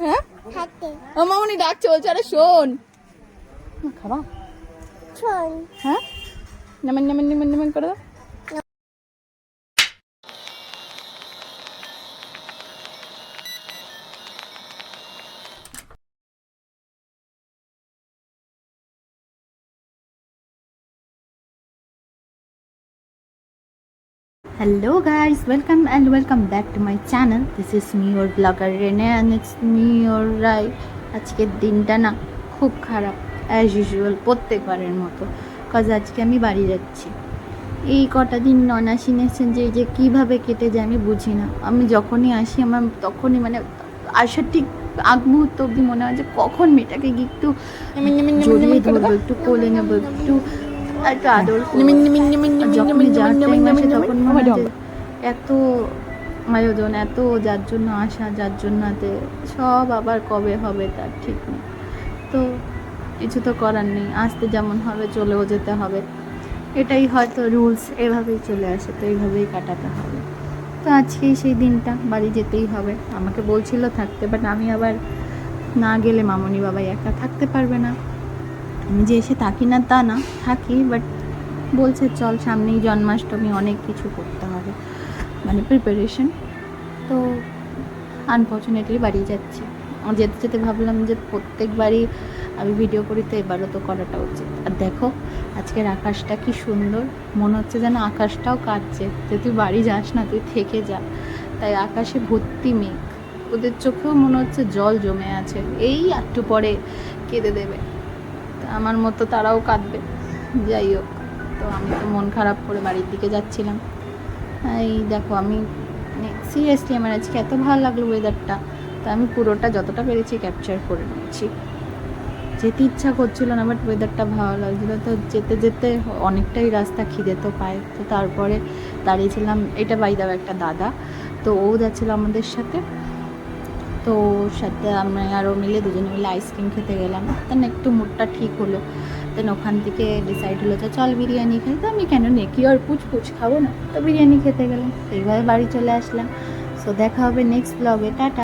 হ্যাঁ? ও মামনি ডাকছে বলছে আরে শোন। খাবা? শোন। হ্যাঁ? নেমেন নেমেন নেমেন নেমেন করে দাও। Hello guys, welcome and welcome back to my channel. This is me your blogger Rene and it's me your Rai. আজকের দিনটা না খুব খারাপ অ্যাজ ইউজুয়াল প্রত্যেকবারের মতো কাজ আজকে আমি বাড়ি যাচ্ছি এই কটা দিন নন আসিনেছেন যে এই যে কীভাবে কেটে যায় আমি বুঝি না আমি যখনই আসি আমার তখনই মানে আসার ঠিক আগ মুহূর্ত অব্দি মনে হয় যে কখন মেয়েটাকে গিয়ে একটু জড়িয়ে ধরবো একটু কোলে নেব একটু একটু আদর এত আয়োজন এত যার জন্য আসা যার জন্য সব আবার কবে হবে তার ঠিক নেই। তো কিছু তো করার নেই আসতে যেমন হবে চলেও যেতে হবে। এটাই হয়তো রুলস এভাবেই চলে আসে তো এইভাবেই কাটাতে হবে। তো আজকেই সেই দিনটা বাড়ি যেতেই হবে। আমাকে বলছিল থাকতে বাট আমি আবার না গেলে মামনি বাবাই একা থাকতে পারবে না। আমি যে এসে থাকি না, তা না, থাকি বাট বলছে, চল সামনেই জন্মাষ্টমী, অনেক কিছু করতে হবে। মানে প্রিপারেশন তো আনফর্চুনেটলি বাড়ি যাচ্ছি। যেতে যেতে ভাবলাম যে প্রত্যেকবারই আমি ভিডিও করি, তো এবারও তো করাটা উচিত। আর দেখো, আজকের আকাশটা কি সুন্দর। মনে হচ্ছে যেন আকাশটাও কাটছে। যে তুই বাড়ি যাস না, তুই থেকে যা। তাই আকাশে ভর্তি মেঘ। ওদের চোখেও মনে হচ্ছে জল জমে আছে। এই একটু পরে কেঁদে দেবে। আমার মতো তারাও কাঁদবে। যাই হোক, তো আমি তো মন খারাপ করে বাড়ির দিকে যাচ্ছিলাম। এই দেখো, আমি মানে সিরিয়াসলি আমার আজকে এত ভালো লাগল ওয়েদারটা তা আমি পুরোটা যতটা পেরেছি ক্যাপচার করে নিয়েছি। যেতে ইচ্ছা করছিল না বাট ওয়েদারটা ভালো লাগছিল। তো যেতে যেতে অনেকটাই রাস্তা খিদে তো পায়। তো তারপরে দাঁড়িয়েছিলাম, এটা বাইদাও একটা দাদা। তো ও যাচ্ছিল আমাদের সাথে। ওর সাথে আমরা আরও মিলে দুজনে মিলে আইসক্রিম খেতে গেলাম। দেন একটু মুডটা ঠিক হলো। দেন ওখান থেকে ডিসাইড হলো যে চল বিরিয়ানি খাই। তো আমি কেন নেকি? আর পুচ পুচ খাব না। তো বিরিয়ানি খেতে গেলাম। এইভাবে বাড়ি চলে আসলাম। সো দেখা হবে নেক্সট ব্লগে টাটা।